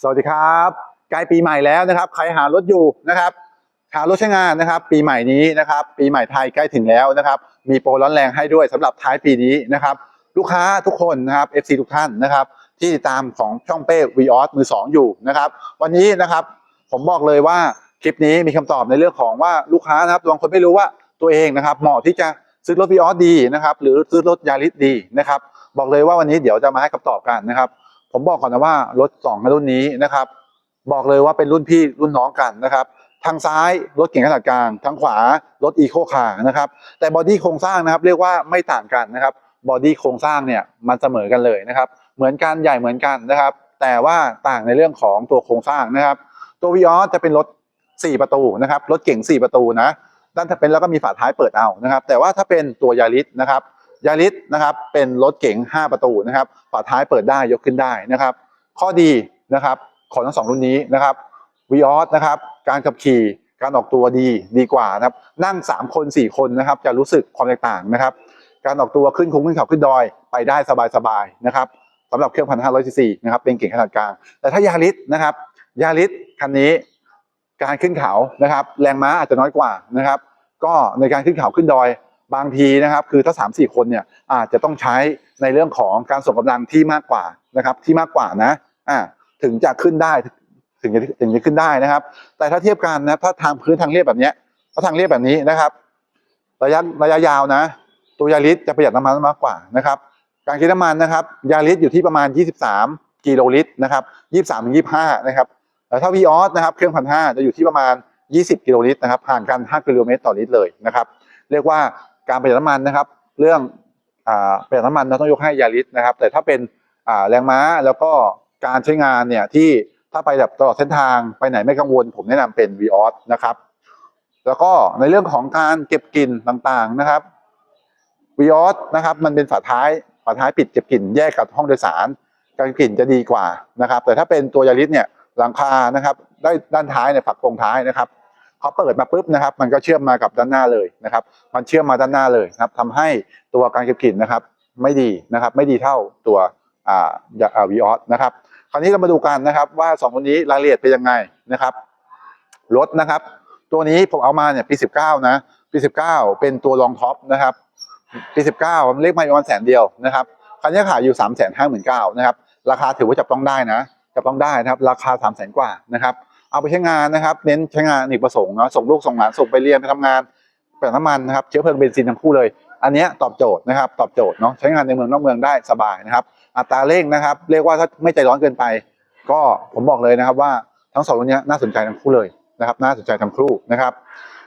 สวัสดีครับใกล้ปีใหม่แล้วนะครับ ใครหารถอยู่นะครับหารถใช้งานนะครับ ปีใหม่นี้นะครับ ปีใหม่ไทยใกล้ถึงแล้วนะครับ มีโปรร้อนแรงให้ด้วยสำหรับท้ายปีนี้นะครับ ลูกค้าทุกคนนะครับ FC ทุกท่านนะครับ ที่ติดตามของช่องเป้ v ีออสมือสองอยู่นะครับ วันนี้นะครับ ผมบอกเลยว่าคลิปนี้มีคำตอบในเรื่องของว่าลูกค้านะครับบางคนไม่รู้ว่าตัวเองนะครับเหมาะที่จะซื้อรถ v ีออสดีนะครับ หรือซื้อรถยาริสดีนะครับ บอกเลยว่าวันนี้เดี๋ยวจะมาให้คำตอบกันนะครับ ผมบอกก่อนนะว่ารถสองรุ่นนี้นะครับ บอกเลยว่าเป็นรุ่นพี่รุ่นน้องกันนะครับ ทางซ้ายรถเก่งขนาดกลางทางขวารถอีโคคาร์นะครับ แต่บอดี้โครงสร้างนะครับ เรียกว่าไม่ต่างกันนะครับบอดี้โครงสร้างเนี่ยมันเสมอกันเลยนะครับ เหมือนกันใหญ่เหมือนกันนะครับ แต่ว่าต่างในเรื่องของตัวโครงสร้างนะครับ ตัววีออสจะเป็นรถ 4 ประตูนะครับรถเก่ง 4 ประตูนะด้านถ้าเป็นแล้วก็มีฝาท้ายเปิดเอานะครับ แต่ว่าถ้าเป็นตัวยาริสนะครับ ยาริสนะครับเป็นรถเก๋ง 5 ประตูนะครับฝาท้ายเปิดได้ยกขึ้นได้นะครับ ข้อดีนะครับของทั้งสองรุ่นนี้นะครับวีออสนะครับการขับขี่การออกตัวดีดีกว่านะครับนั่ง 3 คน 4 คนนะครับจะรู้สึกความแตกต่างนะครับ การออกตัวขึ้นคุ้งขึ้นเขาขึ้นดอยไปได้สบายๆนะครับสำหรับเครื่องพันห้าร้อยซีซีนะครับเป็นเก่งขนาดกลาง แต่ถ้ายาริสนะครับยาริสคันนี้การขึ้นเขานะครับ แรงม้าอาจจะน้อยกว่านะครับ ก็ในการขึ้นเขาขึ้นดอย บางทีนะครับคือถ้า 3 4 คนเนี่ยอาจจะต้องใช้ในเรื่องของการส่งกำลังที่มากกว่านะครับที่มากกว่านะอ่าถึงจะขึ้นได้ถึงจะถึงจะขึ้นได้นะครับ แต่ถ้าเทียบกันนะถ้าทางพื้นทางเรียบแบบเนี้ยถ้าทางเรียบแบบนี้นะครับ ระยะระยะยาวนะ ตัวยาริสจะประหยัดน้ำมันมากกว่านะครับ การกินน้ำมันนะครับยาริสอยู่ที่ประมาณ 23 กิโลลิตรนะครับ23ถึง25นะครับแต่ถ้าวีออสนะครับเครื่องพันห้าจะอยู่ที่ประมาณ 20 กิโลลิตรนะครับห่างกัน 5 กิโลเมตรต่อลิตรเลยนะครับ เรียกว่า การประหยัดน้ำมันนะครับ เรื่องอประหยัดน้ำมันเราต้องยกให้ยาริสนะครับ แต่ถ้าเป็นแรงม้าแล้วก็การใช้งานเนี่ยที่ถ้าไปแบบตลอดเส้นทางไปไหนไม่กังวล ผมแนะนำเป็นวีออสนะครับ แล้วก็ในเรื่องของการเก็บกลิ่นต่างๆนะครับวีออสนะครับมันเป็นฝาท้ายฝาท้ายปิดเก็บกลิ่นแยกกับห้องโดยสารการกลิ่นจะดีกว่านะครับ แต่ถ้าเป็นตัวยาริสเนี่ยหลังคานะครับ ได้ด้านท้ายเนี่ยฝักตรงท้ายนะครับ อเปิดมาปุ๊บนะครับ มันก็เชื่อมมากับด้านหน้าเลยนะครับ มันเชื่อมมาด้านหน้าเลยนะครับทำให้ตัวการเก็บกลิ่นนะครับ ไม่ดีนะครับ ไม่ดีเท่าตัวอ่าอ่าวีออสนะครับ คราวนี้เรามาดูกันนะครับ ว่าสองคนนี้รายละเอียดเป็นยังไงนะครับรถนะครับ ตัวนี้ผมเอามาเนี่ยปี 19 นะปี 19 เป็นตัวรองท็อปนะครับปี 19มันเลขไม่ประมาณแสนเดียวนะครับคันนี้ขายอยู่3 5 9 0 0 0นเก้านะครับ ราคาถือว่าจับต้องได้นะจับต้องได้นะครับ ราคา3 0 0 0 0 0กว่านะครับ เอาไปใช้งานนะครับ เน้นใช้งานอเนกประสงค์เนาะส่งลูกส่งหลานส่งไปเรียนไปทำงานเปิดน้ำมันนะครับเชื้อเพลิงเบนซินทั้งคู่เลย อันนี้ตอบโจทย์นะครับตอบโจทย์เนาะใช้งานในเมืองนอกเมืองได้สบายนะครับ อัตราเร่งนะครับ เรียกว่าถ้าไม่ใจร้อนเกินไป ก็ผมบอกเลยนะครับว่าทั้งสองตัวนี้น่าสนใจทั้งคู่เลยนะครับ น่าสนใจทั้งคู่นะครับ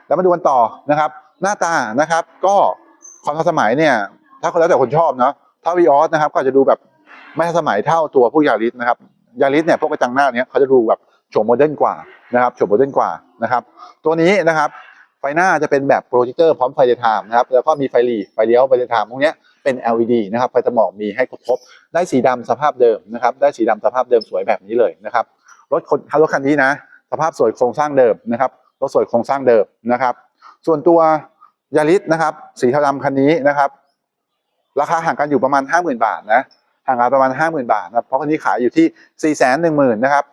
แล้วมาดูกันต่อนะครับ หน้าตานะครับ ก็ความทันสมัยเนี่ย ถ้าคนแล้วแต่คนชอบเนาะถ้าวีออสนะครับ ก็จจะดูแบบไม่ทันสมัยเท่าตัวพวกยาริสนะครับยาริสเนี่ยพวกกระจังหน้าเนี้ยเขาจะดูแบบ โฉมโมเดิร์นกว่านะครับโฉมโมเดิร์นกว่านะครับ ตัวนี้นะครับไฟหน้าจะเป็นแบบโปรเจคเตอร์พร้อมไฟเดย์ไทม์นะครับแล้วก็มีไฟหลีไฟเลี้ยวไฟเดย์ไทม์พวกเนี้ยเป็น LED นะครับไฟสมองมีให้ครบได้สีดำสภาพเดิมนะครับ ได้สีดำสภาพเดิมสวยแบบนี้เลยนะครับรถคันรถคันนี้นะ สภาพสวยโครงสร้างเดิมนะครับรถสวยโครงสร้างเดิมนะครับ ส่วนตัวยาริสนะครับ สีเทาดำคันนี้นะครับ ราคาห่างกันอยู่ประมาณ 50,000 บาทนะห่างกันประมาณ 50,000 บาทนะเพราะคันนี้ขายอยู่ที่ 410,000นะครับ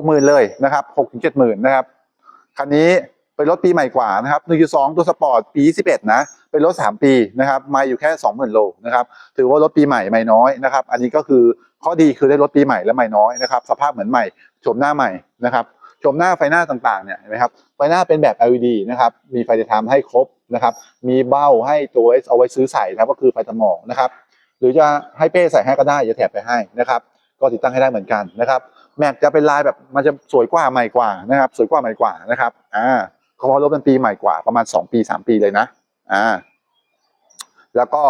60,000เลยนะครับ6 70,000นนะครับคันนี้เป็นรถปีใหม่กว่านะครับ1.2ตัวสปอร์ตปี21นะเป็นรถ3ปีนะครับมาอยู่แค่20,000โลนะครับถือว่ารถปีใหม่ใหม่น้อยนะครับอันนี้ก็คือข้อดีคือได้รถปีใหม่และใหม่น้อยนะครับสภาพเหมือนใหม่โฉมหน้าใหม่นะครับโฉมหน้าไฟหน้าต่างๆเนี่ยเห็นไหมครับไฟหน้าเป็นแบบ LED นะครับมีไฟเดย์ไทม์ให้ครบนะครับมีเบ้าให้ตัวเอาไว้ซื้อใส่นะครับก็คือไฟสมองนะครับหรือจะให้เป้ใส่ให้ก็ได้จะแถบไปให้นะครับก็ติดตั้งให้ได้เหมือนกันนะครับ แม็กจะเป็นลายแบบมันจะสวยกว่าใหม่กว่านะครับ สวยกว่าใหม่กว่านะครับอ่าเพราะว่ารถเป็นปีใหม่กว่าประมาณ 2 ปี 3 ปีเลยนะอ่าแล้วก็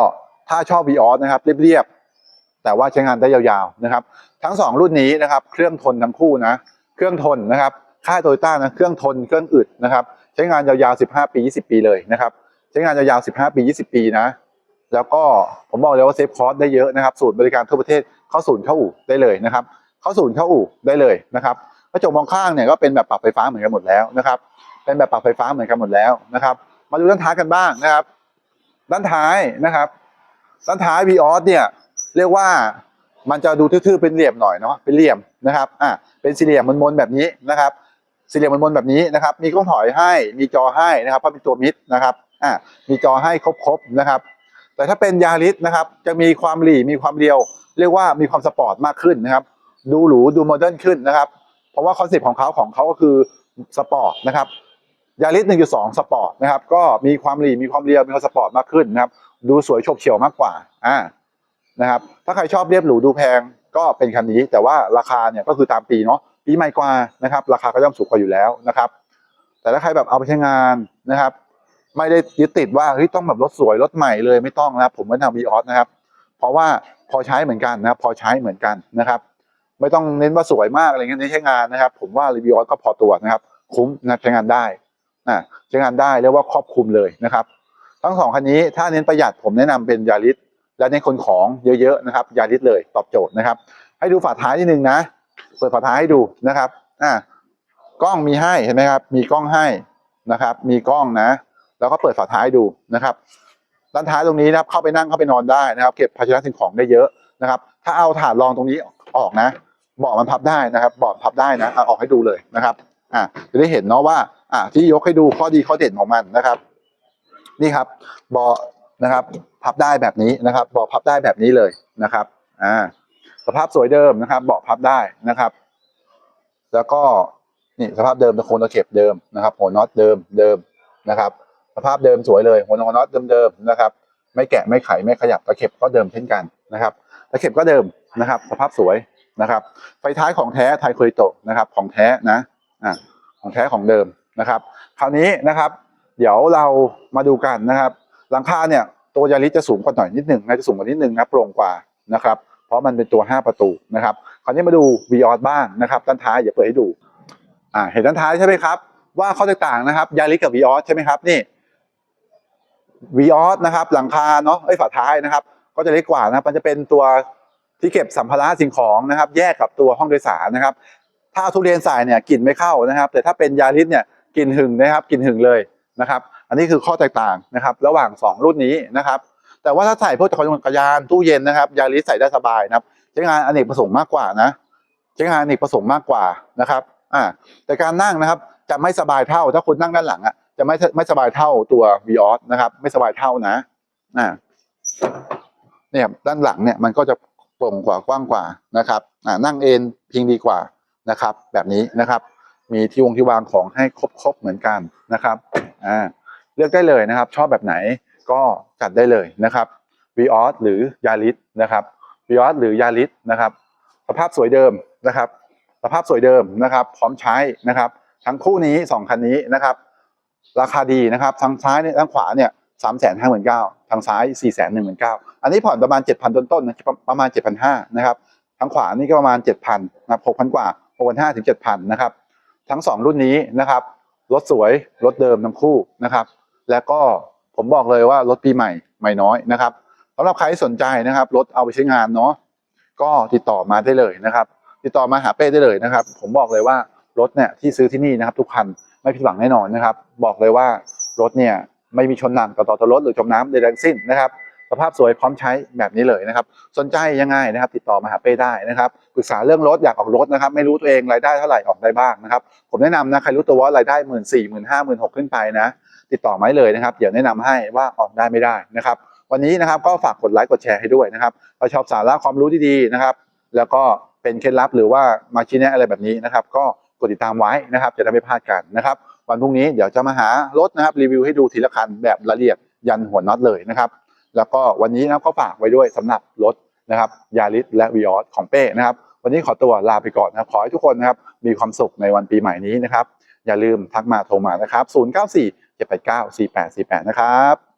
ถ้าชอบวีออสนะครับเรียบๆแต่ว่าใช้งานได้ยาวๆนะครับ ทั้ง 2 รุ่นนี้นะครับเครื่องทนทั้งคู่นะเครื่องทนนะครับค่ายโตโยต้านะเครื่องทนเครื่องอึดนะครับใช้งานยาวๆ 15 ปี 20 ปีเลยนะครับ ใช้งานยาวๆ 15 ปี 20 ปีนะ แล้วก็ผมบอกเลยว่าเซฟคอร์สได้เยอะนะครับศูนย์บริการทั่วประเทศเข้าศูนย์เข้าอู่ได้เลยนะครับ เข้าศูนย์เข้าอู่ได้เลยนะครับกระจกมองข้างเนี่ยก็เป็นแบบปรับไฟฟ้าเหมือนกันหมดแล้วนะครับ เป็นแบบปรับไฟฟ้าเหมือนกันหมดแล้วนะครับ มาดูด้านท้ายกันบ้างนะครับ ด้านท้ายนะครับ ด้านท้าย v ีออสเนี่ยเรียกว่ามันจะดูทื่อๆเป็นเหลี่ยมหน่อยเนาะเป็นเหลี่ยมนะครับอ่าเป็นสี่เหลี่ยมมนๆแบบนี้นะครับสี่เหลี่ยมมนๆแบบนี้นะครับ มีกล้องถอยให้มีจอให้นะครับเพราะเป็นตัวมิดนะครับอ่ามีจอให้ครบๆนะครับ แต่ถ้าเป็นยาริสนะครับ จะมีความหลีมีความเรียว เรียกว่ามีความสปอร์ตมากขึ้นนะครับ ดูหรูดูโมเดิร์นขึ้นนะครับ เพราะว่าคอนเซปต์ของเขาของเขาก็คือสปอร์ตนะครับยาริส1.2 สปอร์ตนะครับ ก็มีความหลีมีความเรียวมีความสปอร์ตมากขึ้นนะครับ ดูสวยฉบเฉี่ยวมากกว่าอ่านะครับ ถ้าใครชอบเรียบหรูดูแพงก็เป็นคันนี้ แต่ว่าราคาเนี่ยก็คือตามปีเนาะปีใหม่กว่านะครับ ราคาก็ย่อมสูงกว่าอยู่แล้วนะครับ แต่ถ้าใครแบบเอาไปใช้งานนะครับ ไม่ได้ยึดติดว่าเฮ้ยต้องแบบรถสวยรถใหม่เลยไม่ต้องนะครับ ผมแนะนำ v ีออสนะครับ เพราะว่าพอใช้เหมือนกันนะครับ พอใช้เหมือนกันนะครับ ไม่ต้องเน้นว่าสวยมากอะไรเงี้ยในใช้งานนะครับ ผมว่ารีวิวออสก็พอตัวนะครับ คุ้มนะใช้งานได้อ่าใช้งานได้เรียกว่าครอบคลุมเลยนะครับ ทั้งสองคันนี้ถ้าเน้นประหยัดผมแนะนำเป็นยาริสและเน้นคนของเยอะๆนะครับยาริสเลยตอบโจทย์นะครับ ให้ดูฝาท้ายนิดนึงนะ เปิดฝาท้ายให้ดูนะครับอ่ากล้องมีให้เห็นไหมครับ มีกล้องให้นะครับ มีกล้องนะ แล้วก็เปิดฝาท้ายดูนะครับด้านท้ายตรงนี้นะครับเข้าไปนั่งเข้าไปนอนได้นะครับ เก็บภาชนะสิ่งของได้เยอะนะครับ ถ้าเอาถาดรองตรงนี้ออกนะ เบาะมันพับได้นะครับเบาะพับได้นะเอาออกให้ดูเลยนะครับอ่าจะได้เห็นเนาะว่าอ่าที่ยกให้ดูข้อดีข้อเด่นของมันนะครับ นี่ครับเบาะนะครับพับได้แบบนี้นะครับเบาะพับได้แบบนี้เลยนะครับอ่าสภาพสวยเดิมนะครับเบาะพับได้นะครับ แล้วก็นี่สภาพเดิมตะโคนตะเข็บเดิมนะครับหัวน็อตเดิมเดิมนะครับ สภาพเดิมสวยเลยหัวน็อตเดิมๆนะครับ ไม่แกะไม่ไขไม่ขยับตะเข็บก็เดิมเช่นกันนะครับตะเข็บก็เดิมนะครับ สภาพสวย นะครับ ไฟท้ายของแท้ไทยคุยโตะนะครับ ของแท้นะอ่าของแท้ของเดิมนะครับ คราวนี้นะครับ เดี๋ยวเรามาดูกันนะครับ หลังคาเนี่ยตัวยาริสจะสูงกว่าหน่อยนิดหนึ่งนะจะสูงกว่านิดหนึ่งนะโปร่งกว่านะครับ เพราะมันเป็นตัว 5 ประตูนะครับ คราวนี้มาดู v ีออสบ้างนะครับด้านท้ายอย่าเปิดให้ดูอ่าเห็นด้านท้ายใช่ไหมครับ ว่าข้อแตกต่างนะครับยาริสกับ v ีออสใช่ไหมครับนี่ v ีออสนะครับหลังคาเนาะไอ้ฝาท้ายนะครับ ก็จะเล็กกว่านะครับมันจะเป็นตัว ที่เก็บสัมภาระสิ่งของนะครับ แยกกับตัวห้องโดยสารนะครับ ถ้าเอาทุเรียนใส่เนี่ยกลิ่นไม่เข้านะครับ แต่ถ้าเป็นยาริสเนี่ยกลิ่นหึงนะครับกลิ่นหึงเลยนะครับ อันนี้คือข้อแตกต่างนะครับ ระหว่างสองรุ่นนี้นะครับ แต่ว่าถ้าใส่พวกจักรยานตู้เย็นนะครับยาริสใส่ได้สบายนะครับใช้งานอเนกประสงค์มากกว่านะใช้งานอเนกประสงค์มากกว่านะครับอ่าแต่การนั่งนะครับจะไม่สบายเท่า ถ้าคุณนั่งด้านหลังอะจะไม่ไม่สบายเท่าตัว v ีออสนะครับ ไม่สบายเท่านะอ่าเนี่ยด้านหลังเนี่ยมันก็จะ โปร่งกว่ากว้างกว่านะครับนั่งเอนพิงดีกว่านะครับ แบบนี้นะครับ มีที่วงที่วางของให้ครบๆเหมือนกันนะครับเลือกได้เลยนะครับ ชอบแบบไหนก็จัดได้เลยนะครับ v ีออหรือยาริสนะครับ v ีออหรือยาริสนะครับ สภาพสวยเดิมนะครับ สภาพสวยเดิมนะครับ พร้อมใช้นะครับ ทั้งคู่นี้สองคันนี้นะครับ ราคาดีนะครับทางซ้ายเนี่ยทางขวาเนี่ย สามแสนห้าหมื่นเก้าทางซ้ายสี่แสนหนึ่งหมื่นเก้าอันนี้ผ่อนประมาณเจ็ดพันต้นๆนนะประมาณเจ็ดพันห้านะครับทางขวานี่ก็ประมาณเจ็ดพันนะหกพันกว่าหกพันห้าถึงเจ็ดพันนะครับ ทั้งสองรุ่นนี้นะครับรถสวยรถเดิมทั้งคู่นะครับ แล้วก็ผมบอกเลยว่ารถปีใหม่ใหม่น้อยนะครับสำหรับใครสนใจนะครับรถเอาไปใช้งานเนาะก็ติดต่อมาได้เลยนะครับ ติดต่อมาหาเป้ได้เลยนะครับ ผมบอกเลยว่ารถเนี่ยที่ซื้อที่นี่นะครับ ทุกคันไม่ผิดหวังแน่นอนนะครับ บอกเลยว่ารถเนี่ย ไม่มีชนหนักต่อต่อรถหรือจมน้ำใดทั้งสิ้นนะครับสภาพสวยพร้อมใช้แบบนี้เลยนะครับ สนใจยังไงนะครับ ติดต่อมาหาเป้ได้นะครับปรึกษาเรื่องรถอยากออกรถนะครับ ไม่รู้ตัวเองรายได้เท่าไหร่ออกได้บ้างนะครับ ผมแนะนำนะใครรู้ตัวว่ารายได้หมื่นสี่หมื่นห้าหมื่นหกขึ้นไปนะ ติดต่อมาเลยนะครับ เดี๋ยวแนะนำให้ว่าออกได้ไม่ได้นะครับ วันนี้นะครับก็ฝากกดไลค์กดแชร์ให้ด้วยนะครับเราชอบสาระความรู้ดีๆนะครับ แล้วก็เป็นเคล็ดลับหรือว่ามาชี้แนะอะไรแบบนี้นะครับ ก็กดติดตามไว้นะครับ จะได้ไม่พลาดกันนะครับ วันพรุ่งนี้เดี๋ยวจะมาหารถนะครับรีวิวให้ดูทีละคันแบบละเอียดยันหัวน็อตเลยนะครับ แล้วก็วันนี้นะครับก็ฝากไว้ด้วยสำหรับรถนะครับยาริสและวีออสของเป้นะครับ วันนี้ขอตัวลาไปก่อนนะขอให้ทุกคนนะครับมีความสุขในวันปีใหม่นี้นะครับ อย่าลืมทักมาโทรมานะครับ 094 789 4848 นะครับ